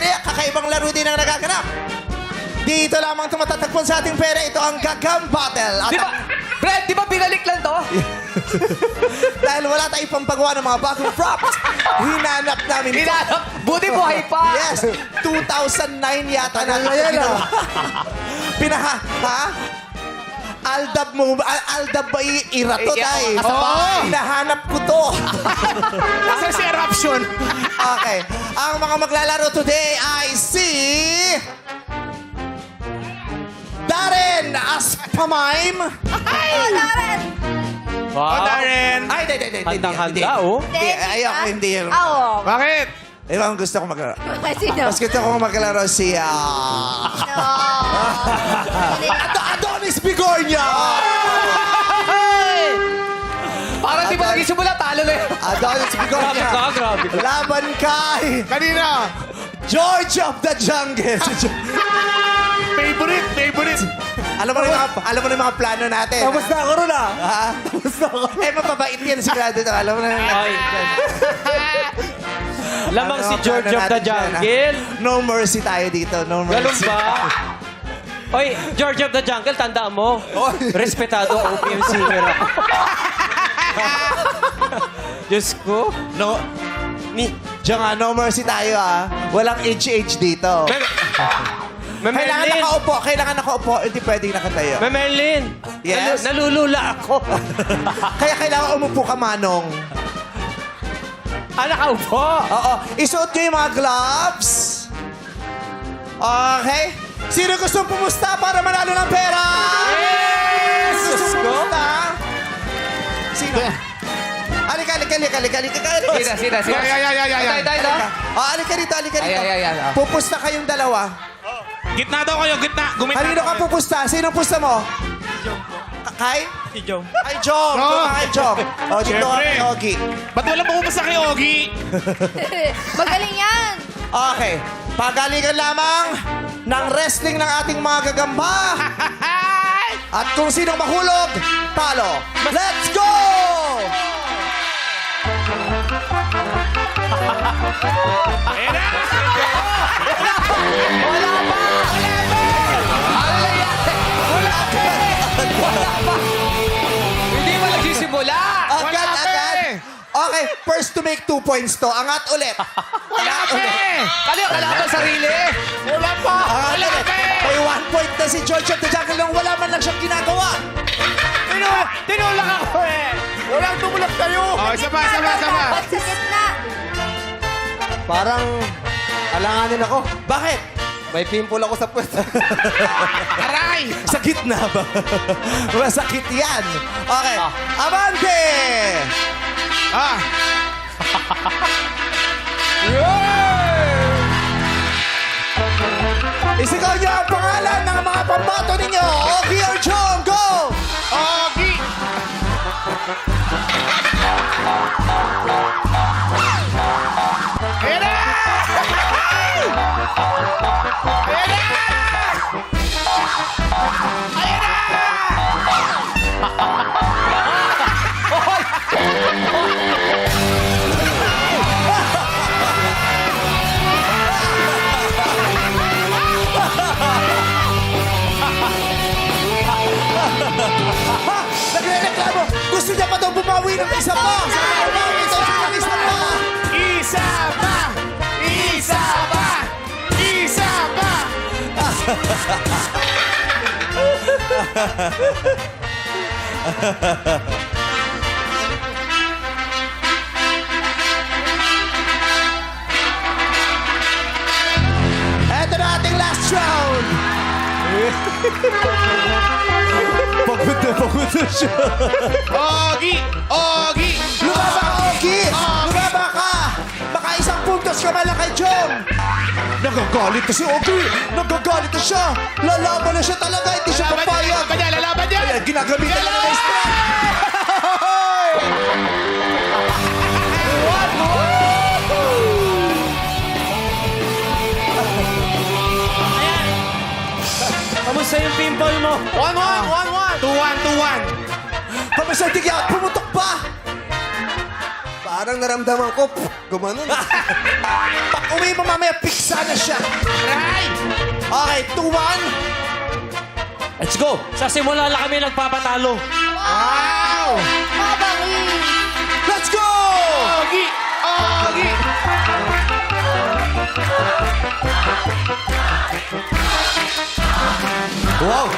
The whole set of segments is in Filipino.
pere, kakaibang laro din ang nagaganap. Dito lamang tumatatagpon sa ating pere, ito ang Gagam Battle. At Di ba? Brad, di ba binalik lang to? dahil wala tayong pampagawa ng mga bagong props, hinanap namin ito. Hinanap. Buti buhay pa. Yes, 2009 yata na na yan, ah. Pinaha, ha? Aldab mo, Al- Aldab ba i- irato Eh, tayo? ako kasabay. Hinahanap ko to. Nasa si eruption. okay. Ang mga maglalaro today ay si... Darren Aspamaim. Oh, Darren. Ay, hindi, hindi, hindi. hindi, Handang-handa, hindi. oh. Hindi, ayoko, hindi. Oo. Bakit? Ibang gusto ko maglaro. Sino? Mas gusto ko maglaro si... ah, No. Ad- Adonis Bigornia! Parang di ba nagsimula, talo na yun. Adonis. Grabe ka, grabe ka. Laban kay Kanina. George of the Jungle. Favorite, favorite. alam mo na yung mga, alam mo na yung mga plano natin. Tapos na ako ron ah. Ha? Tapos na ako. Eh, mapabait yan sigurado ito. Alam mo na yung Ay. Lamang Ano si ang George plano of the natin dyan, ha? Jungle. No mercy tayo dito. No mercy. Ganun ba? Oy, George of the Jungle, tandaan mo. Respetado ang OPM singer ako. Diyos ko. No. Ni, Diyan nga, no mercy tayo ah. Walang HH dito. Ma'am Kailangan Merlin. nakaupo. Kailangan nakaupo. Hindi pwedeng nakatayo. Ma'am Merlin. Yes? Nalu- nalulula ako. Kaya kailangan umupo ka, Manong. ah, nakaupo. Oo. Isuot nyo yung mga gloves. Okay. Sino gustong pumusta para manalo ng pera? Yes! Gusto Diyos ko. pumusta? Sino? Alika, alika, alika, alika, alika, alika. Sina, sina, sina. Ay, ay, ay, ay, ay. Tayo, tayo, tayo. Oh, alika dito, alika Ay, dito. ay, ay, ay. Pupusta kayong dalawa. Gitna daw kayo, gitna. Gumita Kanino ka pupusta? Sinong pusta mo? Ka- Kay? Si Jom. Kay Jom. No. Doon ka kay Jom. O, dito ka Siyempre. kay Ogie. Ba't wala pumapasa kay Ogie? Magaling yan. Okay. Pagalingan lamang ng wrestling ng ating mga gagamba. At kung sinong mahulog, talo. Let's go! Ayan na! Hindi pa nagsisimula. Agad, Wala pa agad. eh. Okay, first to make two points to. Angat ulit. Wala pa eh! Kali, kalaban sarili. Wala pa! Angat Wala ulit. pa eh! May one point na si George of the Jungle nang wala man lang siyang ginagawa. Tinulak! Tinulak ako eh! Walang tumulak kayo! Oh, isa pa, isa pa, isa pa. Dapat sa gitna. Parang alanganin ako. Bakit? May pimple ako sa puwet. Aray! Sa gitna ba? Masakit yan. Okay. Abante! Ah! Isigaw niyo ang pangalan ng mga pambato ninyo. Ogie or Jong, go! Ogie! Eto na ating last round. pagod na pagod na siya. Ogie! Ogie! Lumaba puntos ka lang kay Jom. Nagagalit na si Ogie. Nagagalit na siya. Lalaban na siya talaga. Hindi siya Lalaban niya! papayag. Lalaban niya! Lalaban niya! Ayan, ginagamitan lang ng strength. Kamusta yung pimple mo? One, one, one, one! Two, one, two, one! Kamusta yung tigyan? Pumutok pa! Parang naramdaman ko, gumanon. Pag uwi mo mamaya, piksa na siya. 2, 1. Let's go! Sa simula lang kami nagpapatalo. Wow! Let's go! Ogi! Ogi! Wow!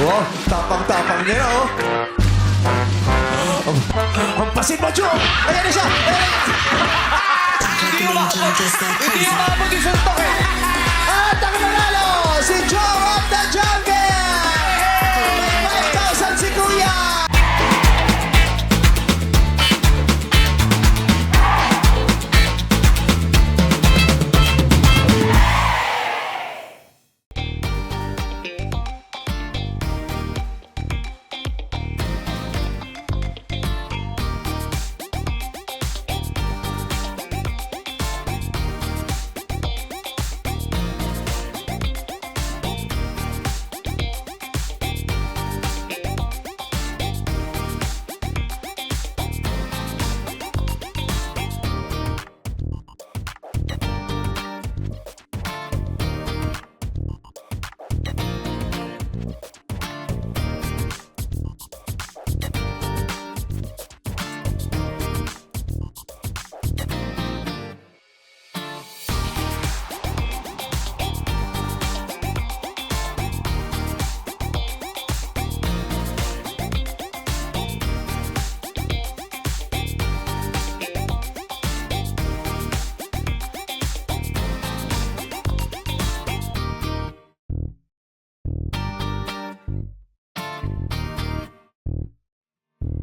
Wow! Tapang-tapang niya, oh. Oh. Hampasin mo, Joe! Ayan na siya! Ayan na Hindi umabot! Hindi umabot yung suntok eh! At ang nanalo, si Joe of the Jungle!